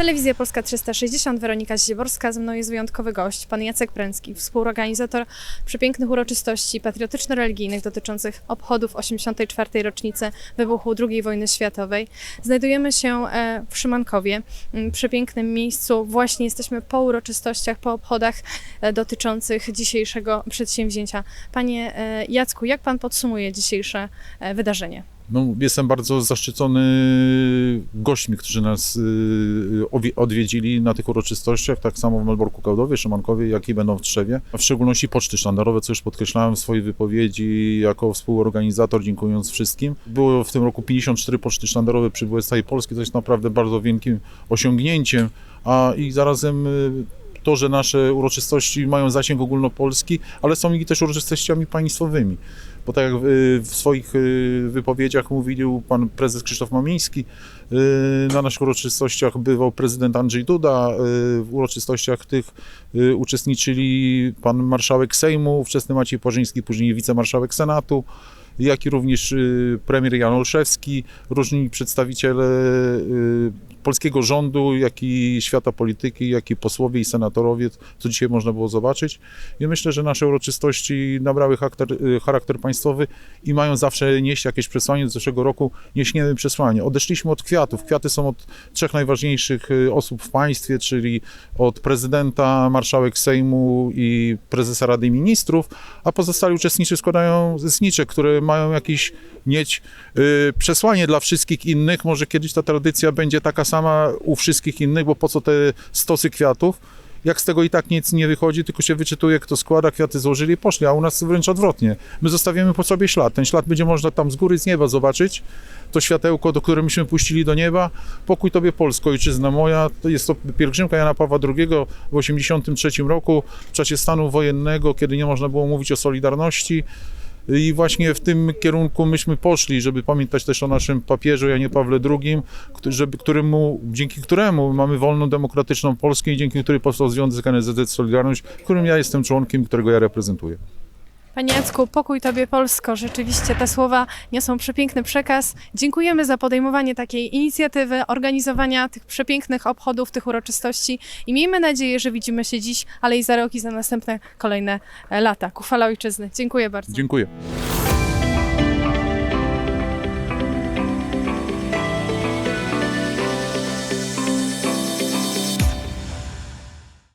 Telewizja Polska 360, Weronika Zieborska, ze mną jest wyjątkowy gość, pan Jacek Pręcki, współorganizator przepięknych uroczystości patriotyczno-religijnych dotyczących obchodów 84. rocznicy wybuchu II wojny światowej. Znajdujemy się e, w Szymankowie, przepięknym miejscu. Właśnie jesteśmy po uroczystościach, po obchodach e, dotyczących dzisiejszego przedsięwzięcia. Panie e, Jacku, jak pan podsumuje dzisiejsze wydarzenie? No, jestem bardzo zaszczycony gośćmi, którzy nas y, owi- odwiedzili na tych uroczystościach, tak samo w Melborku Kałdowie, Szymankowie, jak i będą w Trzewie. W szczególności poczty sztandarowe, co już podkreślałem w swojej wypowiedzi jako współorganizator, dziękując wszystkim. Było w tym roku 54 poczty sztandarowe przybyły z całej Polski, to jest naprawdę bardzo wielkim osiągnięciem, a i zarazem y, to, że nasze uroczystości mają zasięg ogólnopolski, ale są i też uroczystościami państwowymi. Bo tak jak y, w swoich y, wypowiedziach mówił pan prezes Krzysztof Mamiński, y, na naszych uroczystościach bywał prezydent Andrzej Duda, w uroczystościach tych uczestniczyli pan marszałek Sejmu, wczesny Maciej Porzyński, później wicemarszałek Senatu, jak i również premier Jan Olszewski, różni przedstawiciele polskiego rządu, jak i świata polityki, jak i posłowie i senatorowie, co dzisiaj można było zobaczyć. I myślę, że nasze uroczystości nabrały charakter, y, charakter państwowy i mają zawsze nieść jakieś przesłanie. Z zeszłego roku nieśniemy przesłanie. Odeszliśmy od kwiatów. Kwiaty są od trzech najważniejszych y, osób w państwie, czyli od prezydenta, marszałek Sejmu i prezesa Rady Ministrów, a pozostali uczestnicy składają znicze, które mają jakiś mieć y, przesłanie dla wszystkich innych. Może kiedyś ta tradycja będzie taka sama u wszystkich innych, bo po co te stosy kwiatów? Jak z tego i tak nic nie wychodzi, tylko się wyczytuje, kto składa, kwiaty złożyli i poszli, a u nas wręcz odwrotnie. My zostawiamy po sobie ślad. Ten ślad będzie można tam z góry, z nieba zobaczyć. To światełko, do które myśmy puścili do nieba. Pokój Tobie Polsko, ojczyzna moja. To jest to pielgrzymka Jana Pawła II w 1983 roku, w czasie stanu wojennego, kiedy nie można było mówić o Solidarności. I właśnie w tym kierunku myśmy poszli, żeby pamiętać też o naszym papieżu Janie Pawle II, żeby, któremu, dzięki któremu mamy wolną, demokratyczną Polskę i dzięki której powstał Związek NSZZ Solidarność, którym ja jestem członkiem, którego ja reprezentuję. Panie Jacku, pokój Tobie Polsko. Rzeczywiście te słowa niosą przepiękny przekaz. Dziękujemy za podejmowanie takiej inicjatywy, organizowania tych przepięknych obchodów, tych uroczystości i miejmy nadzieję, że widzimy się dziś, ale i za rok i za następne kolejne lata. Ku Ojczyzny. Dziękuję bardzo. Dziękuję.